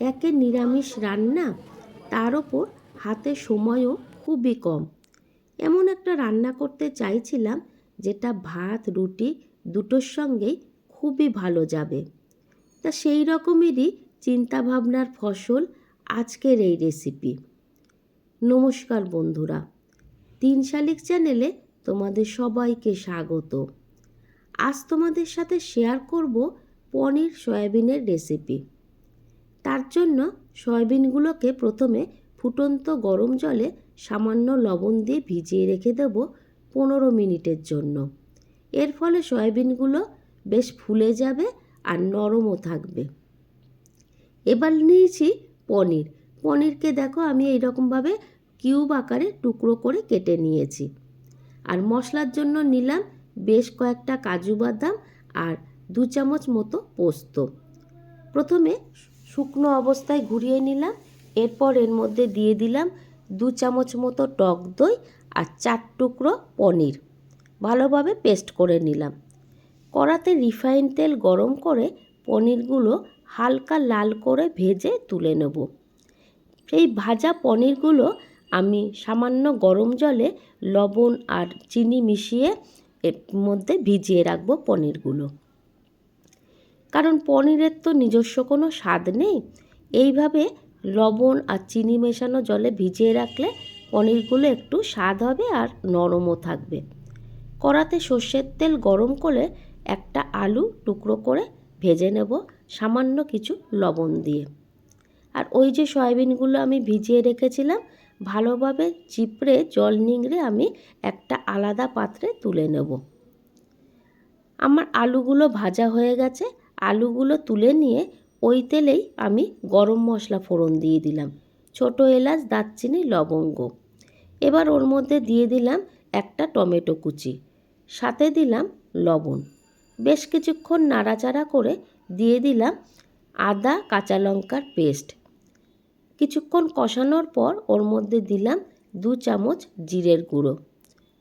একে নিরামিষ রান্না, তার ওপর হাতে সময়ও খুবই কম। এমন একটা রান্না করতে চাইছিলাম, যেটা ভাত, রুটি দুটোর সঙ্গেই খুবই ভালো যাবে। তা সেই রকমেরই চিন্তাভাবনার ফসল আজকের এই রেসিপি নমস্কার বন্ধুরা, তিন শালিক চ্যানেলে তোমাদের সবাইকে স্বাগত। আজ তোমাদের সাথে শেয়ার করব পনির, সয়াবিনের রেসিপি তার জন্য সয়াবিনগুলোকে প্রথমে ফুটন্ত গরম জলে সামান্য লবণ দিয়ে ভিজিয়ে রেখে দেব পনেরো মিনিটের জন্য। এর ফলে সয়াবিনগুলো বেশ ফুলে যাবে আর নরমও থাকবে। এবার নিয়েছি পনির। পনিরকে দেখো আমি এইরকমভাবে কিউব আকারে টুকরো করে কেটে নিয়েছি। আর মশলার জন্য নিলাম বেশ কয়েকটা কাজু বাদাম আর দু চামচ মতো পোস্ত। প্রথমে শুকনো অবস্থায় ঘুরিয়ে নিলাম। এরপর এর মধ্যে দিয়ে দিলাম দু চামচ মতো টক দই আর চার টুকরো পনির। ভালোভাবে পেস্ট করে নিলাম। কড়াতে রিফাইন তেল গরম করে পনিরগুলো হালকা লাল করে ভেজে তুলে নেব। এই ভাজা পনিরগুলো আমি সামান্য গরম জলে লবণ আর চিনি মিশিয়ে এর মধ্যে ভিজিয়ে রাখব পনিরগুলো। কারণ পনিরের তো নিজস্ব কোনো স্বাদ নেই। এইভাবে লবণ আর চিনি মেশানো জলে ভিজিয়ে রাখলে পনিরগুলো একটু স্বাদ হবে আর নরমও থাকবে। কড়াতে সর্ষের তেল গরম করে একটা আলু টুকরো করে ভেজে নেব সামান্য কিছু লবণ দিয়ে। আর ওই যে সয়াবিনগুলো আমি ভিজিয়ে রেখেছিলাম, ভালোভাবে চিপড়ে, জল নিংড়ে আমি একটা আলাদা পাত্রে তুলে নেব। আমার আলুগুলো ভাজা হয়ে গেছে আলুগুলো তুলে নিয়ে ওই তেলেই আমি গরম মশলা ফোড়ন দিয়ে দিলাম। ছোট এলাচ, দারচিনি, লবঙ্গ। এবার ওর মধ্যে দিয়ে দিলাম একটা টমেটো কুচি। সাথে দিলাম লবণ। বেশ কিছুক্ষণ নাড়াচাড়া করে দিয়ে দিলাম আদা, কাঁচা লঙ্কার পেস্ট। কিছুক্ষণ কষানোর পর ওর মধ্যে দিলাম দু চামচ জিরের গুঁড়ো।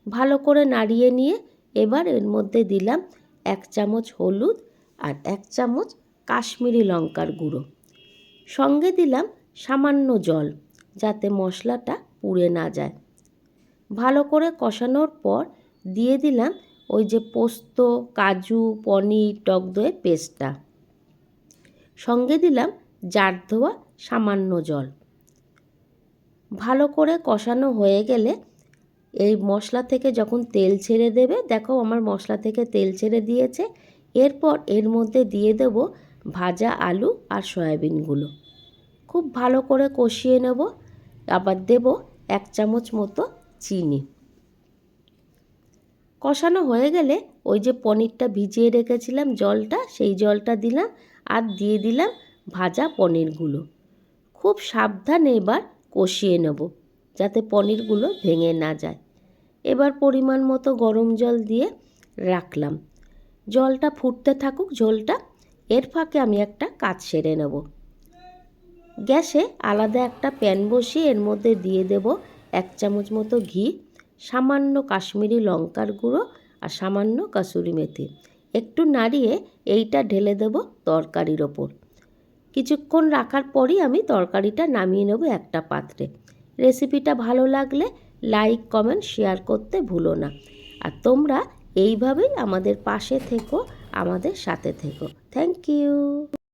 ভালো করে নাড়িয়ে নিয়ে এবার এর মধ্যে দিলাম এক চামচ হলুদ আর এক চামচ কাশ্মীরি লঙ্কার গুঁড়ো। সঙ্গে দিলাম সামান্য জল যাতে মশলাটা পুড়ে না যায়। ভালো করে কষানোর পর দিয়ে দিলাম ওই যে পোস্ত, কাজু, পনির, টক দইয়ের পেস্টটা। সঙ্গে দিলাম জার ধোয়া সামান্য জল। ভালো করে কষানো হয়ে গেলে এই মশলা থেকে যখন তেল ছেড়ে দেবে, দেখো আমার মশলা থেকে তেল ছেড়ে দিয়েছে এরপর এর মধ্যে দিয়ে দেব ভাজা আলু আর সয়াবিনগুলো। খুব ভালো করে কষিয়ে নেব। আবার দেব এক চামচ মতো চিনি। কষানো হয়ে গেলে ওই যে পনিরটা ভিজিয়ে রেখেছিলাম জলটা, সেই জলটা দিলাম আর দিয়ে দিলাম ভাজা পনিরগুলো। খুব সাবধানে এবার কষিয়ে নেব যাতে পনিরগুলো ভেঙে না যায়। এবার পরিমাণ মতো গরম জল দিয়ে রাখলাম। জলটা ফুটতে থাকুক ঝোলটা এর ফাঁকে আমি একটা কাজ সেরে নেব। গ্যাসে আলাদা একটা প্যান বসিয়ে এর মধ্যে দিয়ে দেব এক চামচ মতো ঘি, সামান্য কাশ্মীরি লঙ্কার গুঁড়ো আর সামান্য কাসুরি মেথি। একটু নাড়িয়ে এইটা ঢেলে দেব তরকারির ওপর। কিছুক্ষণ রাখার পরই আমি তরকারিটা নামিয়ে নেব একটা পাত্রে। রেসিপিটা ভালো লাগলে লাইক, কমেন্ট, শেয়ার করতে ভুলো না। আর তোমরা এইভাবেই আমাদের পাশে থেকো আমাদের সাথে থেকো। Thank you